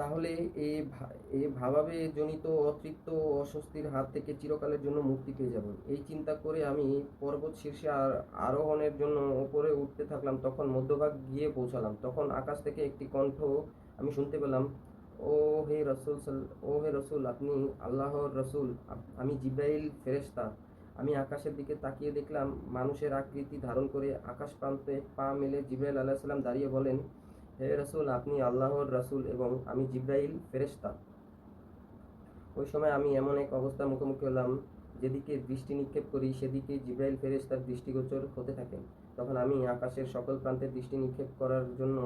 তাহলে ভা- এই ভাবাবে জনিত অতৃপ্ত অস্বস্তির হাত থেকে চিরকালের জন্য মুক্তি পেয়ে যাব এই চিন্তা করে আমি পর্বত শীর্ষে আর আরোহণের জন্য উপরে উঠতে থাকলাম, তখন মধ্যভাগ গিয়ে পৌঁছালাম। তখন আকাশ থেকে একটি কণ্ঠ আমি শুনতে পেলাম, ও হে রসুল ও হে রসুল, আপনি আল্লাহর রসুল আমি জিব্রাইল ফেরেশতা। আমি আকাশের দিকে তাকিয়ে দেখলাম, মানুষের আকৃতি ধারণ করে আকাশ প্রান্তে পা মেলে জিব্রাইল আলাইহিস সালাম দাঁড়িয়ে বলেন হে রসুল, আপনি আল্লাহর রাসূল এবং আমি জিব্রাইল ফেরেশতা। ওই সময় আমি এমন এক অবস্থার মুখোমুখি হলাম, যেদিকে দৃষ্টি নিক্ষেপ করি, সেদিকে জিব্রাইল ফেরেশতার দৃষ্টিগোচর হতে থাকেন তখন আমি আকাশের সকল প্রান্তে দৃষ্টি নিক্ষেপ করার জন্য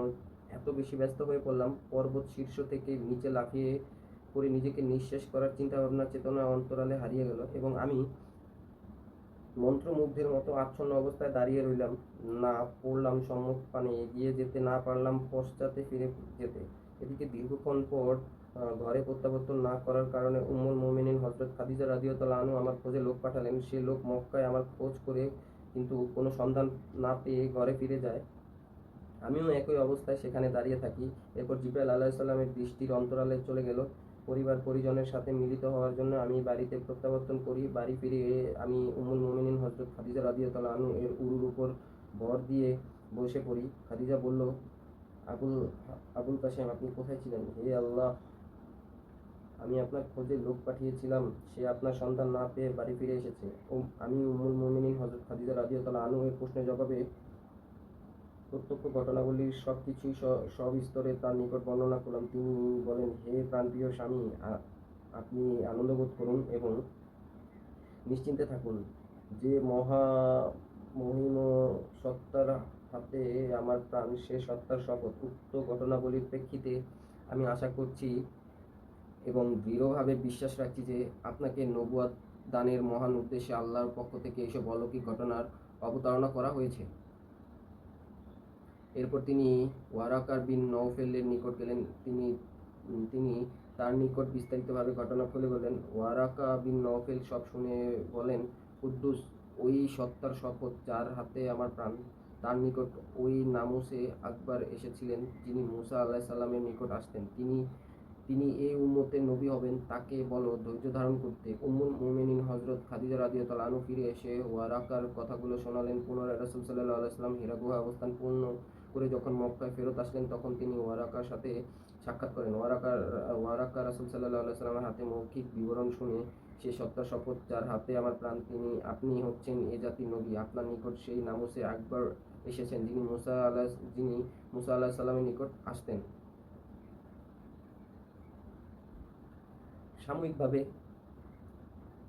এত বেশি ব্যস্ত হয়ে পড়লাম, পর্বত শীর্ষ থেকে নিচে লাফিয়ে পড়ে নিজেকে নিঃশেষ করার চিন্তা ভাবনা চেতনা, অন্তরালে হারিয়ে গেল এবং আমি মন্ত্রমুগ্ধের মতো আচ্ছন্ন অবস্থায় দাঁড়িয়ে রইলাম। না পড়লাম সম্মুখ পানে, এগিয়ে যেতে না পারলাম পশ্চাতে ফিরে যেতে। এদিকে দীর্ঘক্ষণ পর ঘরে প্রত্যাবর্তন না করার কারণে উম্মুল মোমিনিন হজরত খাদিজা রাদিয়াল্লাহু আনহু আমার খোঁজে লোক পাঠালেন। সে লোক মক্কায় আমার খোঁজ করে কিন্তু কোনো সন্ধান না পেয়ে ঘরে ফিরে যায়। আমিও একই অবস্থায় সেখানে দাঁড়িয়ে থাকি। এরপর জিব্রাইল আলাইসাল্লামের দৃষ্টির অন্তরালে চলে গেল। পরিবার পরিজনের সাথে মিলিত হওয়ার জন্য আমি বাড়িতে প্রত্যাবর্তন করি। বাড়ি ফিরে আমি উমুল মোমিনিন হজরত খাদিজা রাদিয়াল্লাহু আনহু এর উরুর উপর ভর দিয়ে বসে পড়ি। খাদিজা বলল, আবুল আবুল কাশেম আপনি কোথায় ছিলেন? হে আল্লাহ, আমি আপনার খোঁজে লোক পাঠিয়েছিলাম। সে আপনার সন্তান না পেয়ে বাড়ি ফিরে এসেছে। ও, আমি উমুল মোমিনিন হজরত খাদিজা রাদিয়াল্লাহু আনহু এর প্রশ্নের জবাবে প্রত্যক্ষ ঘটনাগুলির সব কিছুই সবিস্তরে তার নিকট বর্ণনা করলাম। তিনি বলেন, হে প্রাণপ্রিয় স্বামী আপনি আনন্দ বোধ করুন এবং নিশ্চিন্তে থাকুন। যে মহা মহিম সত্তার হাতে আমার প্রাণ, সে সত্তার শপথ। উক্ত ঘটনাবলীর প্রেক্ষিতে আমি আশা করছি এবং দৃঢ়ভাবে বিশ্বাস রাখছি যে আপনাকে নবুয়াদ দানের মহান উদ্দেশ্যে আল্লাহর পক্ষ থেকে এইসব অলৌকিক ঘটনার অবতারণা করা হয়েছে। এরপর তিনি ওয়ারাকার বিন নৌফেলের নিকট গেলেন। তিনি তিনি তার নিকট বিস্তারিতভাবে ঘটনা খুলে বলেন ওয়ারাকা বিন নৌফেল সব শুনে বলেন, কুদ্দুস, ওই সত্তার শপথ যার হাতে আমার প্রাণ, তার নিকট ওই নামুসে আকবর এসেছিলেন, যিনি মুসা আল্লাহ সাল্লামের নিকট আসতেন। তিনি তিনি এই উম্মতের নবী হবেন, তাকে বলো, ধৈর্য ধারণ করতে। উম্মুল মোমেনিন হজরত খাদিজা রাদিয়াল্লাহু আনহু ফিরে এসে ওয়ারাকার কথাগুলো শোনালেন। পুনরায় রাসূল সাল্লাল্লাহু আলাইহি সাল্লাম হীরা অবস্থান পূর্ণ করে যখন মক্কায় ফেরত আসলেন, তখন তিনি ওয়ারাকার সাথে সাক্ষাৎ করেন। ওয়ারাকার ওয়ারাকা রাসূল সাল্লাহ সাল্লামের হাতে মৌখিক বিবরণ শুনে সে সত্তা শপথ, যার হাতে আমার প্রাণ, তিনি, আপনি হচ্ছেন এ জাতির নবী। আপনার নিকট সেই নামুসে আকবর এসেছেন, যিনি মুসা আলাহ যিনি মুসা আল্লাহ সাল্লামের নিকট আসতেন। সাময়িকভাবে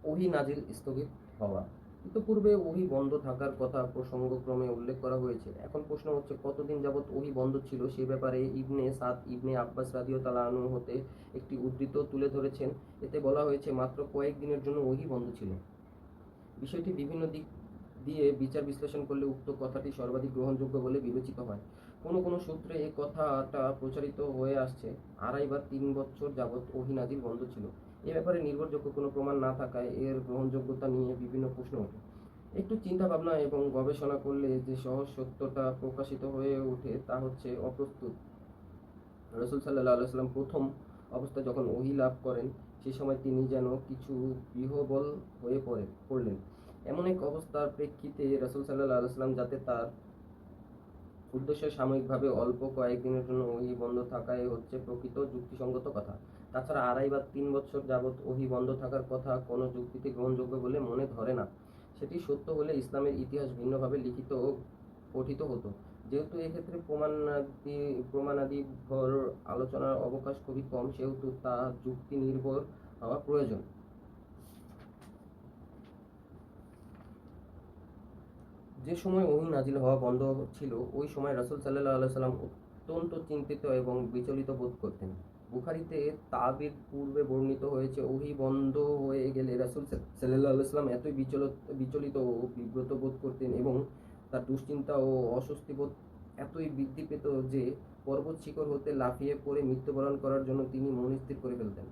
ওহি নাজিল স্থগিত হওয়া ইতোপূর্বে ওহি বন্ধ থাকার কথা প্রসঙ্গক্রমে উল্লেখ করা হয়েছে। এখন প্রশ্ন হচ্ছে, কতদিন যাবৎ ওহি বন্ধ ছিল? সে ব্যাপারে ইবনে সাদ, ইবনে আব্বাস রাদিও তালানু হতে একটি উদ্ধৃত তুলে ধরেছেন। এতে বলা হয়েছে, মাত্র কয়েকদিনের জন্য ওহি বন্ধ ছিল। বিষয়টি বিভিন্ন দিক দিয়ে বিচার বিশ্লেষণ করলে উক্ত কথাটি সর্বাধিক গ্রহণযোগ্য বলে বিবেচিত হয়। কোনো কোনো সূত্রে এই কথাটা প্রচারিত হয়ে আসছে। আড়াই বা তিন বছর যাবৎ নাজিল বন্ধ ছিল। এ ব্যাপারে নির্ভরযোগ্য কোনো প্রমাণ না থাকায় এর গ্রহণযোগ্যতা নিয়ে বিভিন্ন প্রশ্ন ওঠে। একটু চিন্তা ভাবনা এবং গবেষণা করলে যে সহজ সত্যটা প্রকাশিত হয়ে ওঠে তা হচ্ছে অপ্রস্তুত। রসুল সাল্লাহ আলাইসাল্লাম প্রথম অবস্থায় যখন ওহি লাভ করেন, সে সময় তিনি যেন কিছু বিহবল হয়ে পড়ে, পড়লেন। এমন এক অবস্থার প্রেক্ষিতে রসুল সাল্লাহ আলাইসাল্লাম যাতে তার উদ্দেশ্য সাময়িকভাবে অল্প কয়েকদিনের জন্য ওহি বন্ধ থাকায় হচ্ছে প্রকৃত যুক্তিসঙ্গত কথা। তাছাড়া আড়াই বা তিন বছর যাবৎ ওহি বন্ধ থাকার কথা কোনো যুক্তিতে গ্রহণযোগ্য বলে মনে ধরে না। সেটি সত্য হলে ইসলামের ইতিহাস ভিন্নভাবে লিখিত ও পঠিত হতো। যেহেতু এক্ষেত্রে প্রমাণাদি প্রমাণাদি ভর আলোচনার অবকাশ খুবই কম, সেহেতু তা যুক্তি নির্ভর হওয়া প্রয়োজন। যে সময় ওহি নাজিল হওয়া বন্ধ ছিল, ওই সময় রাসূল সাল্লাল্লাহু আলাইহি সাল্লাম অত্যন্ত চিন্তিত এবং বিচলিত বোধ করতেন। বুখারিতে তাবির পূর্বে বর্ণিত হয়েছে, ওহি বন্ধ হয়ে গেলে রাসূল সাল্লাল্লাহু আলাইহি সাল্লাম এতই বিচলিত বিচলিত ও বিব্রত বোধ করতেন এবং তার দুশ্চিন্তা ও অস্বস্তি বোধ এতই বৃদ্ধি পেত যে পর্বত শিখর হতে লাফিয়ে পড়ে মৃত্যুবরণ করার জন্য তিনি মনস্থির করে ফেলতেন।